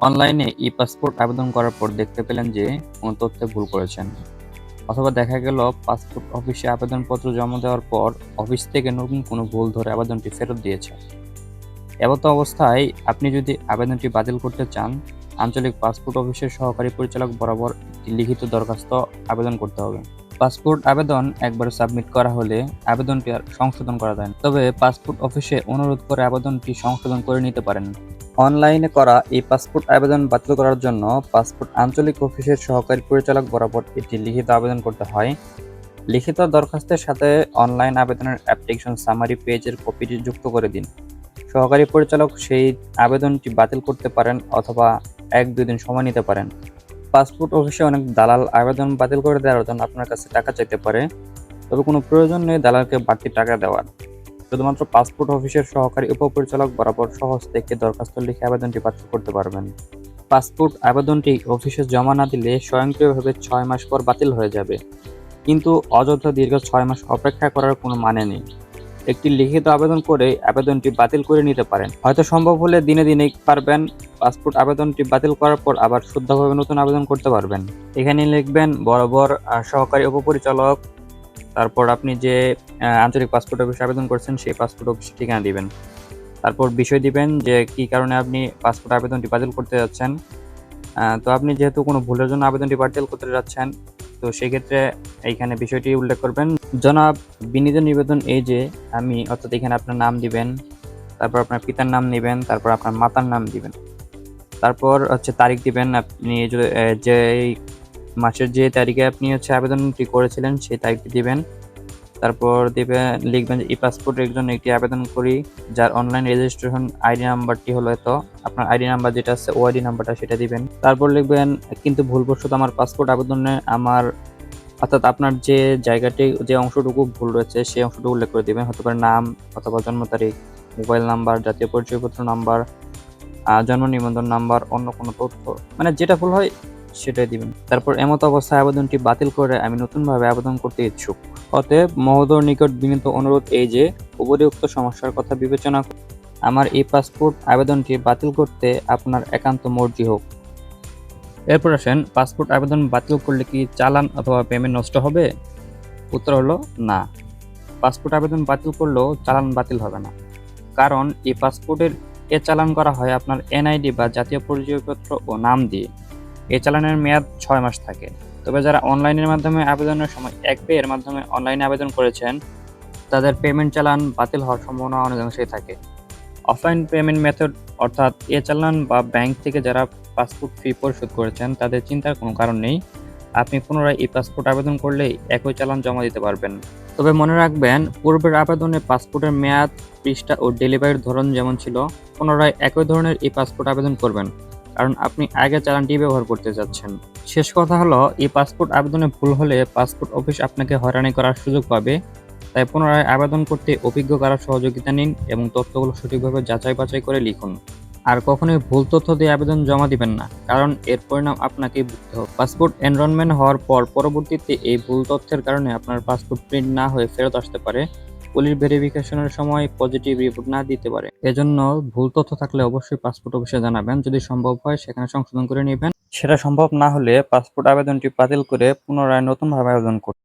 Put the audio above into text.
অনলাইনে ই-পাসপোর্ট আবেদন করার পর দেখতে পেলেন যে কোনো তথ্যে ভুল করেছেন। অথবা দেখা গেল পাসপোর্ট অফিসে আবেদনপত্র জমা দেওয়ার পর অফিস থেকে নতুন কোনো ভুল ধরে আবেদনটি ফেরত দিয়েছে। এমতো অবস্থায় আপনি যদি আবেদনটি বাতিল করতে চান, আঞ্চলিক পাসপোর্ট অফিসের সহকারী পরিচালক বরাবর একটি লিখিত দরখাস্ত আবেদন করতে হবে। পাসপোর্ট আবেদন একবার সাবমিট করা হলে আবেদনটি আর সংশোধন করা যায় তবে পাসপোর্ট অফিসে অনুরোধ করে আবেদনটি সংশোধন করে নিতে পারেন। অনলাইনে করা এই পাসপোর্ট আবেদন বাতিল করার জন্য পাসপোর্ট আঞ্চলিক অফিসের সহকারী পরিচালক বরাবর একটি লিখিত আবেদন করতে হয়। লিখিত দরখাস্তের সাথে অনলাইন আবেদনের অ্যাপ্লিকেশন সামারি পেজের কপিটি যুক্ত করে দিন। সহকারী পরিচালক সেই আবেদনটি বাতিল করতে পারেন অথবা এক দুই দিন সময় নিতে পারেন। পাসপোর্ট অফিসে অনেক দালাল আবেদন বাতিল করে দেওয়ার জন্য আপনার কাছে টাকা চাইতে পারে, তবে কোনো প্রয়োজন নেই দালালকে বাড়তি টাকা দেওয়ার। শুধুমাত্র পাসপোর্ট অফিসের সহকারী উপপরিচালক বরাবর সহজ থেকে দরখাস্ত লিখে আবেদনটি বাতিল করতে পারবেন। পাসপোর্ট আবেদনটি অফিসে জমা না দিলে স্বয়ংক্রিয়ভাবে ছয় মাস পর বাতিল হয়ে যাবে। কিন্তু অযথা দীর্ঘ ছয় মাস অপেক্ষা করার কোনো মানে নেই। একটি লিখিত আবেদন করে আবেদনটি বাতিল করে নিতে পারেন। হয়তো সম্ভব হলে দিনে দিনে পারবেন পাসপোর্ট আবেদনটি বাতিল করার পর আবার শুদ্ধভাবে নতুন আবেদন করতে পারবেন। এখানে লিখবেন বরাবর সহকারী উপপরিচালক তারপর আপনি যে আঞ্চলিক পাসপোর্ট অফিসে আবেদন করছেন, সেই পাসপোর্ট অফিসে ঠিকানা দিবেন। তারপর বিষয় দিবেন যে, কি কারণে আপনি পাসপোর্ট আবেদনটি বাতিল করতে যাচ্ছেন। তো আপনি যেহেতু কোনো ভুলের জন্য আবেদনটি বাতিল করতে যাচ্ছেন, তো সেক্ষেত্রে এইখানে বিষয়টি উল্লেখ করবেন। জনাব বিনীত নিবেদন এই যে, আমি, অর্থাৎ এখানে আপনার নাম দিবেন, তারপর আপনার পিতার নাম নেবেন তারপর আপনার মাতার নাম দিবেন। তারপর হচ্ছে তারিখ দিবেন, আপনি যে- মাসের যে তারিখে আপনি হচ্ছে আবেদনটি করেছিলেন সেই তারিখটি দিবেন। তারপর দিবেন লিখবেন ই পাসপোর্টের জন্য একটি আবেদন করি, যার অনলাইন রেজিস্ট্রেশন আইডি নাম্বারটি হলো এত। আপনার আইডি নাম্বার যেটা আছে ও আইডি নাম্বারটা সেটা দিবেন। তারপর লিখবেন, কিন্তু ভুলবশত আমার পাসপোর্ট আবেদনে আমার, অর্থাৎ আপনার যে জায়গাটি, যে অংশটুকু ভুল রয়েছে, সেই অংশটুকু উল্লেখ করে দিবেন। হতে পারে নাম, অথবা জন্ম তারিখ, মোবাইল নাম্বার, জাতীয় পরিচয়পত্র নাম্বার জন্ম নিবন্ধন নাম্বার, অন্য কোনো তথ্য। মানে যেটা ভুল হয় সেটাই দিবেন। তারপর এমত অবস্থায় আবেদনটি বাতিল করে আমি নতুনভাবে আবেদন করতে ইচ্ছুক। অতএব মহোদর নিকট বিনীত অনুরোধ এই যে, উপরিউক্ত সমস্যার কথা বিবেচনা আমার এই পাসপোর্ট আবেদনটি বাতিল করতে আপনার একান্ত মর্জি হোক। এরপর আসেন, পাসপোর্ট আবেদন বাতিল করলে কি চালান অথবা পেমেন্ট নষ্ট হবে? উত্তর হলো না। পাসপোর্ট আবেদন বাতিল করলেও চালান বাতিল হবে না। কারণ এই পাসপোর্টের এ চালান করা হয় আপনার এনআইডি বা জাতীয় পরিচয়পত্র ও নাম দিয়ে। এ চালানের মেয়াদ ছয় মাস থাকে। তবে যারা অনলাইনের মাধ্যমে আবেদনের সময় এক পে এর মাধ্যমে অনলাইনে আবেদন করেছেন, তাদের পেমেন্ট চালান বাতিল হওয়ার সম্ভাবনা অনেকাংশেই থাকে। অফলাইন পেমেন্ট মেথড অর্থাৎ এ চালান বা ব্যাংক থেকে যারা পাসপোর্ট ফি পরিশোধ করেছেন, তাদের চিন্তার কোনো কারণ নেই। আপনি পুনরায় এই পাসপোর্ট আবেদন করলেই একই চালান জমা দিতে পারবেন। তবে মনে রাখবেন, পূর্বের আবেদনে পাসপোর্টের মেয়াদ, পৃষ্ঠা ও ডেলিভারির ধরন যেমন ছিল, পুনরায় একই ধরনের এই পাসপোর্ট আবেদন করবেন। কারণ আপনি আগে চালানটি ব্যবহার করতে যাচ্ছেন। শেষ কথা হলো, এই পাসপোর্ট আবেদনে ভুল হলে পাসপোর্ট অফিস আপনাকে হয়রানি করার সুযোগ পাবে। তাই পুনরায় আবেদন করতে অভিজ্ঞ কারোর সহযোগিতা নিন এবং তথ্যগুলো সঠিকভাবে যাচাই বাছাই করে লিখুন। আর কখনোই ভুল তথ্য দিয়ে আবেদন জমা দিবেন না, কারণ এর পরিণাম আপনাকেই ভুগতে হবে। পাসপোর্ট এনরোলমেন্ট হওয়ার পর পরবর্তীতে এই ভুল তথ্যের কারণে আপনার পাসপোর্ট প্রিন্ট না হয়ে ফেরত আসতে পারে। পুলিশ ভেরিফিকেশনের সময় পজিটিভ রিপোর্ট না দিতে পারে। এজন্য ভুল তথ্য থাকলে অবশ্যই পাসপোর্ট অফিসে জানাবেন। যদি সম্ভব হয়, সেখানে সংশোধন করে নেবেন। সেটা সম্ভব না হলে পাসপোর্ট আবেদনটি বাতিল করে পুনরায় নতুনভাবে আবেদন করুন।